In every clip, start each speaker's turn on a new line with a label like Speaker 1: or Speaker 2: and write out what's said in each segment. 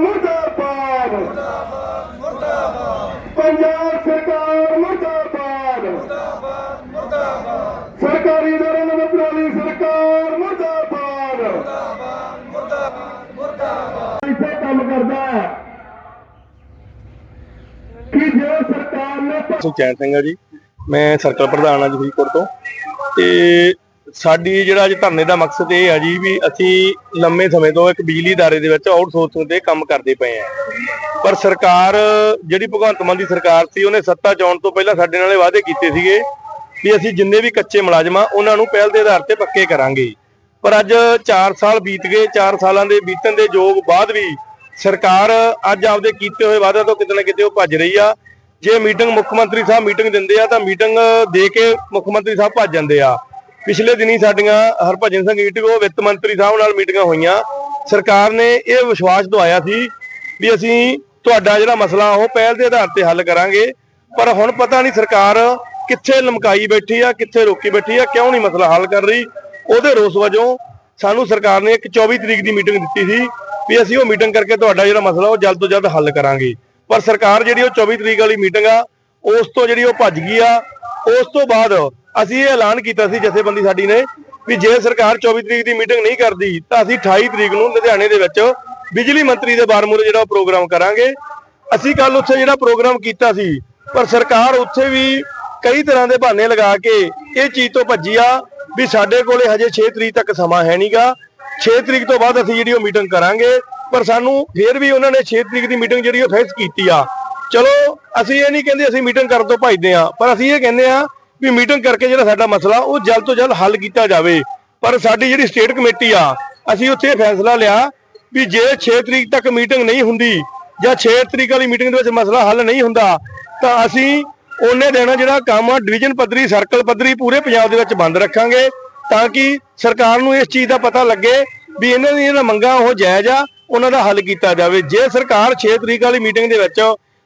Speaker 1: ਮੁਰਦਾਬਾਦ। ਪੰਜਾਬ ਸਰਕਾਰ ਮੁਰਦਾਬਾਦ। ਸਰਕਾਰੀ ਦਰਾਂ ਨੂੰ ਸਰਕਾਰ ਮੁਰਦਾਬਾਦ। ਇੱਥੇ ਕੰਮ ਕਰਦਾ ਕਿ ਜੇ ਸਰਕਾਰ ਨੇ
Speaker 2: ਸੁਖਚੈਨ ਸਿੰਘ ਜੀ, ਮੈਂ ਸਰਕਲ ਪ੍ਰਧਾਨ ਹਾਂ ਜੀ ਤੋਂ। ਤੇ ਸਾਡੀ ਜਿਹੜਾ ਅੱਜ ਧਰਨੇ ਦਾ ਮਕਸਦ ਇਹ ਆ ਜੀ ਵੀ ਅਸੀਂ ਲੰਮੇ ਸਮੇਂ ਤੋਂ ਇੱਕ ਬਿਜਲੀ ادارے ਦੇ ਵਿੱਚ ਆਊਟਸੋਰਸਿੰਗ ਤੇ ਕੰਮ ਕਰਦੇ ਪਏ ਆ ਪਰ ਸਰਕਾਰ ਜਿਹੜੀ ਭਗਵੰਤ ਮਾਨ ਦੀ ਸਰਕਾਰ ਸੀ ਉਹਨੇ ਸੱਤਾ 'ਚ ਆਉਣ ਤੋਂ ਪਹਿਲਾਂ ਸਾਡੇ ਨਾਲ ਇਹ ਵਾਅਦੇ ਕੀਤੇ ਸੀਗੇ ਵੀ ਅਸੀਂ ਜਿੰਨੇ ਵੀ ਕੱਚੇ ਮੁਲਾਜ਼ਮ ਆ ਉਹਨਾਂ ਨੂੰ ਪਹਿਲ ਦੇ ਆਧਾਰ ਤੇ ਪੱਕੇ ਕਰਾਂਗੇ ਪਰ ਅੱਜ 4 ਸਾਲ ਬੀਤ ਗਏ 4 ਸਾਲਾਂ ਦੇ ਬੀਤਣ ਦੇ ਯੋਗ ਬਾਅਦ ਵੀ ਸਰਕਾਰ ਅੱਜ ਆਪਦੇ ਕੀਤੇ ਹੋਏ ਵਾਅਦਿਆਂ ਤੋਂ ਕਿਤੇ ਨਾ ਕਿਤੇ ਉਹ ਭੱਜ ਰਹੀ ਆ ਜੇ ਮੀਟਿੰਗ ਮੁੱਖ ਮੰਤਰੀ ਸਾਹਿਬ ਮੀਟਿੰਗ ਦਿੰਦੇ ਆ ਤਾਂ ਮੀਟਿੰਗ ਦੇ ਕੇ ਮੁੱਖ ਮੰਤਰੀ ਸਾਹਿਬ ਭੱਜ ਜਾਂਦੇ ਆ ਪਿਛਲੇ ਦਿਨੀ ਸਾਡੀਆਂ ਹਰਭਜਨ ਸਿੰਘ ਈਟਗੋ ਵਿੱਤ ਮੰਤਰੀ ਸਾਹਿਬ ਨਾਲ ਮੀਟਿੰਗਾਂ ਹੋਈਆਂ। ਸਰਕਾਰ ਨੇ ਇਹ ਵਿਸ਼ਵਾਸ ਦਵਾਇਆ ਸੀ ਵੀ ਅਸੀਂ ਤੁਹਾਡਾ ਜਿਹੜਾ ਮਸਲਾ, ਉਹ ਪਹਿਲ ਦੇ ਆਧਾਰ ਤੇ ਹੱਲ ਕਰਾਂਗੇ। ਪਰ ਹੁਣ ਪਤਾ ਨਹੀਂ ਸਰਕਾਰ ਕਿੱਥੇ ਲਮਕਾਈ ਬੈਠੀ ਆ, ਕਿੱਥੇ ਰੋਕੀ ਬੈਠੀ ਆ, ਕਿਉਂ ਨਹੀਂ ਮਸਲਾ ਹੱਲ ਕਰ ਰਹੀ। ਉਹਦੇ ਰੋਸ ਵਜੋਂ ਸਾਨੂੰ ਸਰਕਾਰ ਨੇ ਇੱਕ 24 ਤਰੀਕ ਦੀ ਮੀਟਿੰਗ ਦਿੱਤੀ ਸੀ ਵੀ ਅਸੀਂ ਉਹ ਮੀਟਿੰਗ ਕਰਕੇ ਤੁਹਾਡਾ ਜਿਹੜਾ ਮਸਲਾ, ਉਹ ਜਲਦ ਤੋਂ ਜਲਦ ਹੱਲ ਕਰਾਂਗੇ। ਪਰ ਸਰਕਾਰ ਜਿਹੜੀ ਉਹ 24 ਤਰੀਕ ਵਾਲੀ ਮੀਟਿੰਗ ਆ, ਉਸ ਤੋਂ ਜਿਹੜੀ ਉਹ ਭੱਜ ਗਈ ਆ, ਉਸ ਤੋਂ ਬਾਅਦ ਅਸੀਂ ਇਹ ਐਲਾਨ ਕੀਤਾ ਸੀ ਜਥੇਬੰਦੀ ਸਾਡੀ ਨੇ ਵੀ ਜੇ ਸਰਕਾਰ 24 ਤਰੀਕ ਦੀ ਮੀਟਿੰਗ ਨਹੀਂ ਕਰਦੀ, ਤਾਂ ਅਸੀਂ 28 ਤਰੀਕ ਨੂੰ ਲੁਧਿਆਣੇ ਦੇ ਵਿੱਚ ਬਿਜਲੀ ਮੰਤਰੀ ਦੇ ਬਾਰਮੂਰੇ ਜਿਹੜਾ ਉਹ ਪ੍ਰੋਗਰਾਮ ਕਰਾਂਗੇ। ਅਸੀਂ ਕੱਲ ਉੱਥੇ ਜਿਹੜਾ ਪ੍ਰੋਗਰਾਮ ਕੀਤਾ ਸੀ, ਪਰ ਸਰਕਾਰ ਉੱਥੇ ਵੀ ਕਈ ਤਰ੍ਹਾਂ ਦੇ ਬਹਾਨੇ ਲਗਾ ਕੇ ਇਹ ਚੀਜ਼ ਤੋਂ ਭੱਜੀ ਆ ਵੀ ਸਾਡੇ ਕੋਲੇ ਹਜੇ 6 ਤਰੀਕ ਤੱਕ ਸਮਾਂ ਹੈ ਨਹੀਂਗਾ 6 ਤਰੀਕ ਤੋਂ ਬਾਅਦ ਅਸੀਂ ਜਿਹੜੀ ਉਹ ਮੀਟਿੰਗ ਕਰਾਂਗੇ, ਪਰ ਸਾਨੂੰ ਫੇਰ ਵੀ ਉਹਨਾਂ ਨੇ 6 ਤਰੀਕ ਦੀ ਮੀਟਿੰਗ ਜਿਹੜੀ ਉਹ ਫਿਕਸ ਕੀਤੀ ਆ। ਚਲੋ, ਅਸੀਂ ਇਹ ਨਹੀਂ ਕਹਿੰਦੇ ਅਸੀਂ ਮੀਟਿੰਗ ਕਰਨ ਤੋਂ ਭੱਜਦੇ ਆ ਪਰ ਅਸੀਂ ਇਹ ਕਹਿੰਦੇ ਆ ਵੀ ਮੀਟਿੰਗ ਕਰਕੇ ਜਿਹੜਾ ਸਾਡਾ ਮਸਲਾ, ਉਹ ਜਲਦ ਤੋਂ ਜਲਦ ਹੱਲ ਕੀਤਾ ਜਾਵੇ। ਪਰ ਸਾਡੀ ਜਿਹੜੀ ਸਟੇਟ ਕਮੇਟੀ ਆ, ਅਸੀਂ ਉੱਥੇ ਇਹ ਫੈਸਲਾ ਲਿਆ ਵੀ ਜੇ 6 ਤਰੀਕ ਤੱਕ ਮੀਟਿੰਗ ਨਹੀਂ ਹੁੰਦੀ ਜਾਂ 6 ਤਰੀਕ ਵਾਲੀ ਮੀਟਿੰਗ ਦੇ ਵਿੱਚ ਮਸਲਾ ਹੱਲ ਨਹੀਂ ਹੁੰਦਾ, ਤਾਂ ਅਸੀਂ ਉਹਨੇ ਦੇਣਾ ਜਿਹੜਾ ਕੰਮ ਆ ਡਿਵੀਜ਼ਨ ਪੱਧਰੀ ਸਰਕਲ ਪੱਧਰੀ ਪੂਰੇ ਪੰਜਾਬ ਦੇ ਵਿੱਚ ਬੰਦ ਰੱਖਾਂਗੇ ਤਾਂ ਕਿ ਸਰਕਾਰ ਨੂੰ ਇਸ ਚੀਜ਼ ਦਾ ਪਤਾ ਲੱਗੇ ਵੀ ਇਹਨਾਂ ਦੀਆਂ ਜਿਹੜਾ ਮੰਗਾਂ, ਉਹ ਜਾਇਜ਼ ਆ, ਉਹਨਾਂ ਦਾ ਹੱਲ ਕੀਤਾ ਜਾਵੇ। ਜੇ ਸਰਕਾਰ 6 ਤਰੀਕ ਵਾਲੀ ਮੀਟਿੰਗ ਦੇ ਵਿੱਚ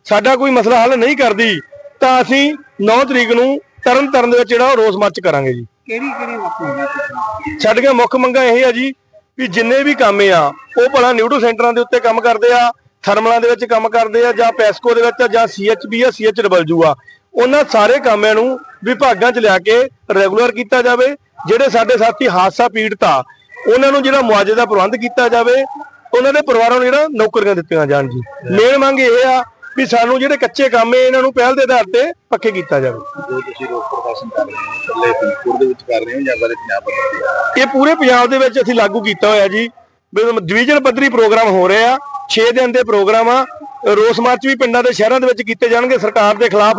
Speaker 2: ਸਾਡਾ ਕੋਈ ਮਸਲਾ ਹੱਲ ਨਹੀਂ ਕਰਦੀ, ਤਾਂ ਅਸੀਂ 9 ਤਰੀਕ ਨੂੰ ਤਰਨ ਤਰਨ ਦੇ ਵਿੱਚ ਜਿਹੜਾ ਉਹ ਰੋਸ ਮਾਰਚ ਕਰਾਂਗੇ ਜੀ।
Speaker 3: ਕਿਹੜੀ ਕਿਹੜੀ ਵਸਤੂ
Speaker 2: ਸਾਡੀਆਂ ਮੁੱਖ ਮੰਗਾਂ ਇਹ ਆ ਜੀ ਵੀ ਜਿੰਨੇ ਵੀ ਕੰਮ ਆ ਉਹ ਭਲਾ ਨਿਊਟੋ ਸੈਂਟਰਾਂ ਦੇ ਉੱਤੇ ਕੰਮ ਕਰਦੇ ਆ ਥਰਮਲਾਂ ਦੇ ਵਿੱਚ ਕੰਮ ਕਰਦੇ ਆ ਜਾਂ ਪੈਸਕੋ ਦੇ ਵਿੱਚ ਆ, ਜਾਂ ਸੀਐਚਬੀ ਆ ਸੀਐਚਡਬਲਯੂ ਆ ਉਹਨਾਂ ਸਾਰੇ ਕੰਮਾਂ ਨੂੰ ਵਿਭਾਗਾਂ 'ਚ ਲਿਆ ਕੇ ਰੈਗੂਲਰ ਕੀਤਾ ਜਾਵੇ ਜਿਹੜੇ ਸਾਡੇ ਸਾਥੀ ਹਾਦਸਾ ਪੀੜਤ ਆ ਉਹਨਾਂ ਨੂੰ ਜਿਹੜਾ ਮੁਆਵਜ਼ੇ ਦਾ ਪ੍ਰਬੰਧ ਕੀਤਾ ਜਾਵੇ ਉਹਨਾਂ ਦੇ ਪਰਿਵਾਰਾਂ ਨੂੰ ਜਿਹੜਾ ਨੌਕਰੀਆਂ ਦਿੱਤੀਆਂ ਜਾਣ ਜੀ। ਮੇਨ ਮੰਗ ਇਹ ਆ ਵੀ ਸਾਨੂੰ ਜਿਹੜੇ ਕੱਚੇ ਕੰਮ ਏ ਇਹਨਾਂ ਨੂੰ ਪਹਿਲ ਦੇ ਆਧਾਰ ਤੇ ਪੱਕੇ ਕੀਤਾ ਜਾਵੇ।
Speaker 3: ਜੋ ਤੁਸੀਂ ਰੋਸ ਪ੍ਰਦਰਸ਼ਨ ਕਰ ਰਹੇ ਹੋ ਇਕੱਲੇ ਫਰੀਦਕੋਟ ਦੇ ਵਿੱਚ ਕਰ ਰਹੇ ਹੋ ਜਾਂ ਬਾਰੇ ਪੰਜਾਬ ਪੱਧਰ ਤੇ
Speaker 2: ਇਹ ਪੂਰੇ ਪੰਜਾਬ ਦੇ ਵਿੱਚ ਅਸੀਂ ਲਾਗੂ ਕੀਤਾ ਹੋਇਆ ਜੀ। ਡਿਵੀਜ਼ਨ ਪੱਧਰੀ ਪ੍ਰੋਗਰਾਮ ਹੋ ਰਹੇ ਆ 6 ਦਿਨ ਦੇ ਪ੍ਰੋਗਰਾਮ ਆ। ਰੋਸ ਮਾਰਚ ਵੀ ਪਿੰਡਾਂ ਦੇ ਸ਼ਹਿਰਾਂ ਦੇ ਵਿੱਚ ਕੀਤੇ ਜਾਣਗੇ। ਸਰਕਾਰ ਦੇ ਖਿਲਾਫ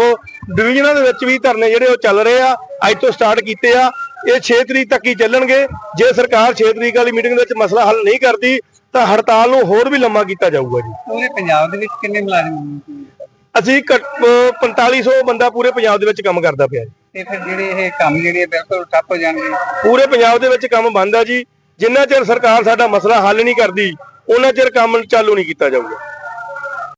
Speaker 2: ਡਿਵੀਜ਼ਨਾਂ ਦੇ ਵਿੱਚ ਵੀ ਧਰਨੇ ਜਿਹੜੇ ਉਹ ਚੱਲ ਰਹੇ ਆ। ਅੱਜ ਤੋਂ ਸਟਾਰਟ ਕੀਤੇ ਆ। ਇਹ 6 ਤਰੀਕ ਤੱਕ ਹੀ ਚੱਲਣਗੇ। ਜੇ ਸਰਕਾਰ 6 ਤਰੀਕ ਵਾਲੀ ਮੀਟਿੰਗ ਵਿੱਚ ਮਸਲਾ ਹੱਲ ਨਹੀਂ ਕਰਦੀ ਤਾਂ ਹੜਤਾਲ ਨੂੰ ਹੋਰ ਵੀ ਲੰਮਾ ਕੀਤਾ ਜਾਊਗਾ ਜੀ।
Speaker 3: ਪੂਰੇ ਪੰਜਾਬ ਦੇ ਵਿੱਚ ਕਿੰਨੇ ਮੁਲਾਜ਼ਮ?
Speaker 2: ਅਸੀਂ ਘੱਟ- ਅਹ 4500 ਬੰਦਾ ਪੂਰੇ ਪੰਜਾਬ ਦੇ ਵਿੱਚ ਕੰਮ ਕਰਦਾ ਪਿਆ ਜੀ।
Speaker 3: ਤੇ ਫਿਰ ਜਿਹੜੇ ਇਹ ਕੰਮ ਜਿਹੜੇ ਬਿਲਕੁਲ ਠੱਪ ਹੋ ਜਾਣਗੇ।
Speaker 2: ਪੂਰੇ ਪੰਜਾਬ ਦੇ ਵਿੱਚ ਕੰਮ ਬੰਦ ਆ ਜੀ। ਜਿੰਨਾ ਚਿਰ ਸਰਕਾਰ ਸਾਡਾ ਮਸਲਾ ਹੱਲ ਨਹੀਂ ਕਰਦੀ ਉਹਨਾਂ ਚਿਰ ਕੰਮ ਚਾਲੂ ਨਹੀਂ ਕੀਤਾ ਜਾਊਗਾ।